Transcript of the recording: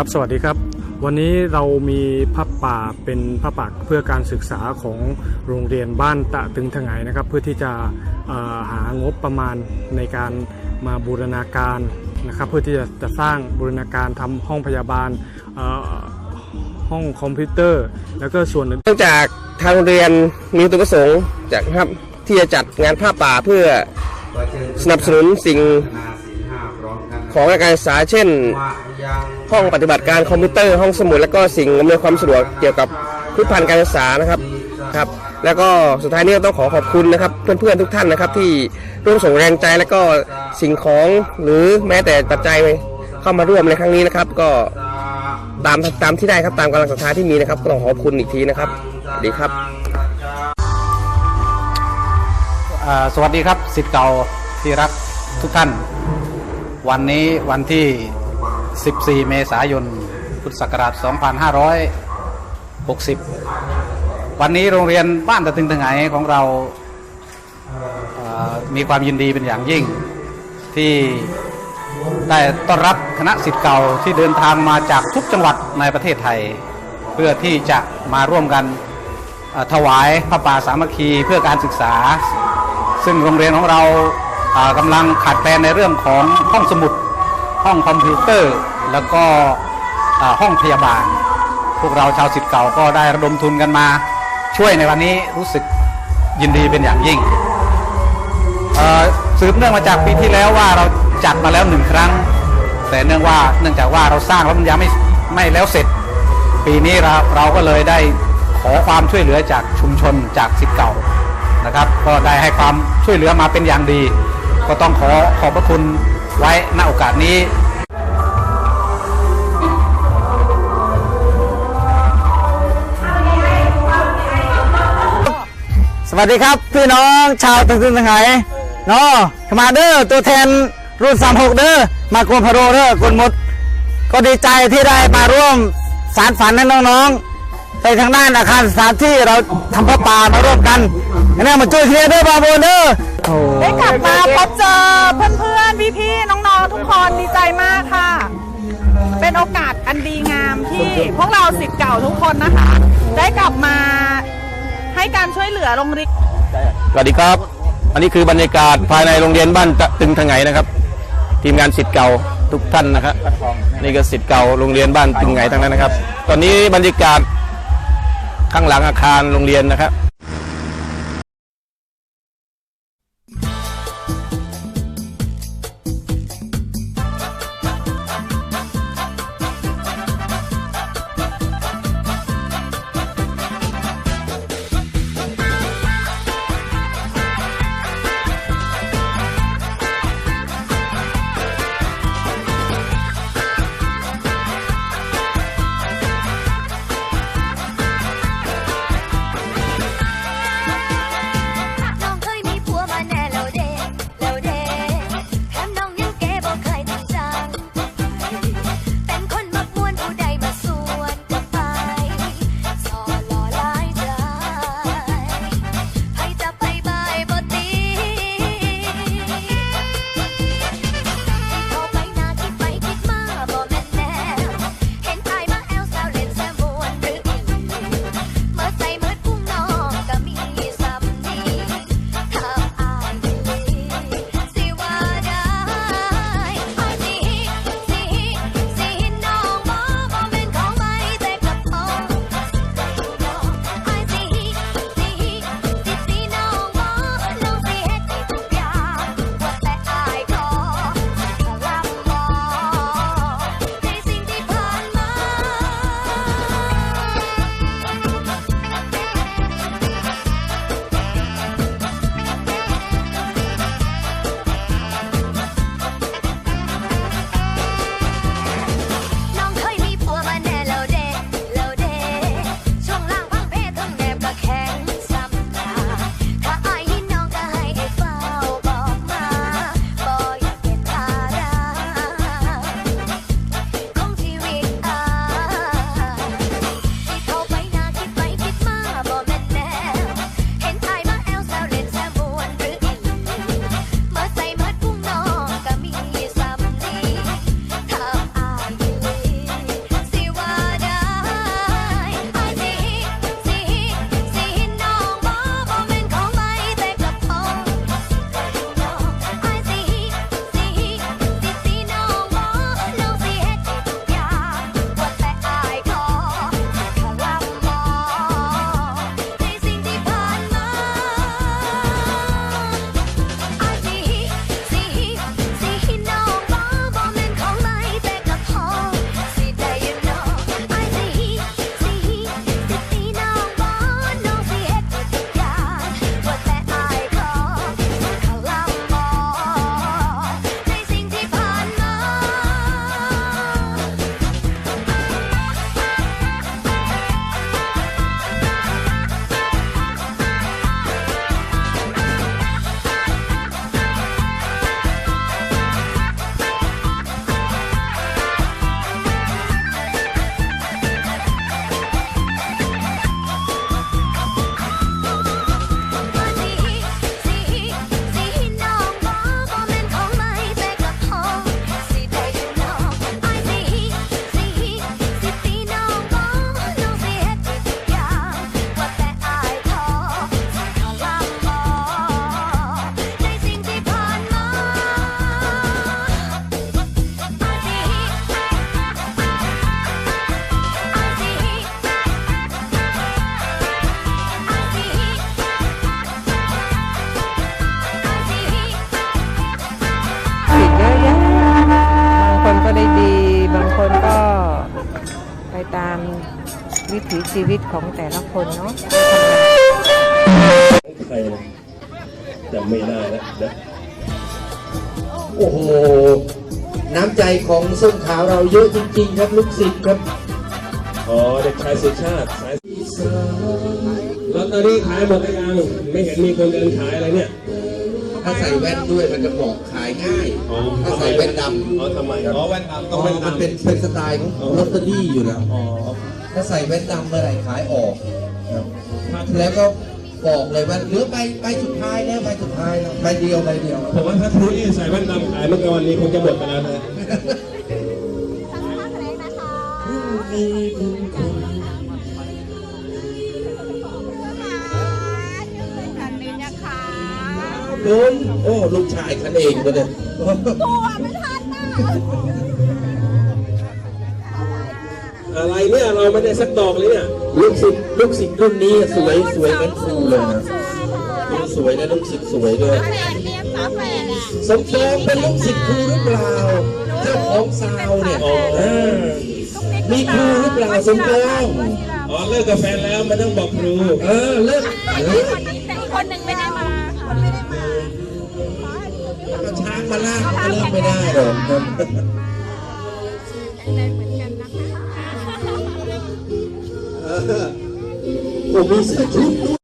ครับสวัสดีครับ วันนี้เรามีผ้าป่าเป็นผ้าป่าเพื่อการศึกษาของโรงเรียนบ้านตะตึงถงายนะครับ เพื่อที่จะหางบประมาณในการมาบูรณาการนะครับ เพื่อที่จะจะสร้างบูรณาการทำห้องพยาบาลห้องคอมพิวเตอร์ แล้วก็ส่วนเนื่องจากทางโรงเรียนมีวัตถุประสงค์จากนะครับที่จะจัดงานผ้าป่าเพื่อสนับสนุนสิ่งของการศึกษาเช่น ห้องปฏิบัติการคอมพิวเตอร์ห้องสมุดและก็สิ่งอำนวยความสะดวกเกี่ยวกับพืชพันธุ์การศึกษานะครับครับแล้วก็สุดท้ายนี้ก็ต้องขอขอบคุณนะครับ เพื่อนๆทุกท่านนะครับ ที่ร่วมส่งแรงใจและก็สิ่งของหรือแม้แต่ปัจจัยเข้ามาร่วมในครั้งนี้นะครับ ก็ตามตามที่ได้ครับตามกำลังศรัทธาที่มีนะครับก็ต้องขอบคุณอีกทีนะครับสวัสดีครับอ่าสวัสดีครับสิทธิ์เก่าที่รักทุกท่าน วันนี้วันที่ 14 เมษายน พุทธศักราช 2560 วันนี้โรงเรียนบ้านตะตึงตะไงของเราอ่ามีความยินดีเป็นอย่างยิ่ง ที่ได้ต้อนรับคณะสิทธิ์เก่าที่เดินทางมาจากทุกจังหวัดในประเทศไทย เพื่อที่จะมาร่วมกันถวายพระป่าสามัคคีเพื่อการศึกษา ซึ่งโรงเรียนของเรากำลังขาดแคลนในเรื่องของห้องสมุดห้องคอมพิวเตอร์ แล้วก็ห้องพยาบาล พวกเราชาวสิทธิ์เก่าก็ได้ระดมทุนกันมา ช่วยในวันนี้รู้สึกยินดีเป็นอย่างยิ่งสืบเนื่องมาจากปีที่แล้วว่าเราจัดมาแล้วหนึ่งครั้ง แต่เนื่องว่าเนื่องจากว่าเราสร้างแล้วมันยังไม่ไม่แล้วเสร็จ ปีนี้เราเราก็เลยได้ขอความช่วยเหลือจากชุมชนจากสิทธิ์เก่านะครับ ก็ได้ให้ความช่วยเหลือมาเป็นอย่างดี ก็ต้องขอขอบพระคุณไว้ณโอกาสนี้ วัสดีครับพี่น้องชาวตึงตึงทั้งหลายเนาะขมาเด้อตัวแทนรุ่น 36 เด้อมากวนพะโรเด้อกวนมด ก็ดีใจที่ได้มาร่วมสารฝันให้น้องๆในทางด้านอาคารสถานที่เราทำพระป่ามาร่วมกันอันนี้มาช่วยเชียร์เด้อบางบนเด้อโอ้ได้กลับมาพบเจอเพื่อนๆพี่ๆน้องๆทุกคนดีใจมากค่ะ เป็นโอกาสอันดีงามที่พวกเราสิทธิ์เก่าทุกคนนะคะ การช่วยเหลือโรงเรียนสวัสดีครับ อันนี้คือบรรยากาศภายในโรงเรียนบ้านตึงทางไงนะครับ ทีมงานสิทธิ์เก่าทุกท่านนะครับนี่ก็สิทธิ์เก่าโรงเรียนบ้านตึงไงทั้งนั้นนะครับ ตอนนี้บรรยากาศข้างหลังอาคารโรงเรียนนะครับ ตามวิถีชีวิตของแต่ละคนเนาะใครนะจำไม่ได้แล้วนะโอ้โห น้ำใจของส้มขาวเราเยอะจริง ๆ ครับลูกศิษย์ครับอ๋อเด็กชายสุชาติสายลอตเตอรี่ขายหมดหรือยังไม่เห็นมีคนเดินขายอะไรเนี่ย ถ้าใส่แว่นด้วยมันจะบอกขายง่ายอ๋อ ถ้าใส่แว่นดำอ๋อทำไมอ๋อแว่นดำต้องอ๋อแว่นมันดำเป็นเป็นสไตล์ของลอตเตอรี่อยู่แล้ว อ๋อถ้าใส่แว่นดำเมื่อไหร่ขายออกครับแล้วก็บอกเลยว่าเหลือใบใบสุดท้ายแล้วใบสุดท้ายแล้วใบเดียวใบเดียว ผมว่าถ้าครูนี่ใส่แว่นดำขายเมื่อกี้วันนี้คงจะหมดไปแล้วนะ โดนโอ้ลูกชายฉันเองก็เลยอะไรเนี่ยเราไม่ได้สักดอกเลยเนี่ยลูกศิษย์ลูกศิษย์รุ่นนี้สวยสวยเหมือนครูเลยนะสวยนะลูกศิษย์สวยด้วยสมปองเป็นลูกศิษย์ครูหรือเปล่าเจ้าของซาวเนี่ยอ๋อเออมีครูหรือเปล่าสมปองอ๋อเลิกกับแฟนแล้วไม่ต้องบอกครู เออเลิกเออคนหนึ่งไม่ได้มาคนไม่ได้มาเอาช้าง มาลากก็เลิกไม่ได้หรอกครับเออผมมีเสื้อชุดด้วย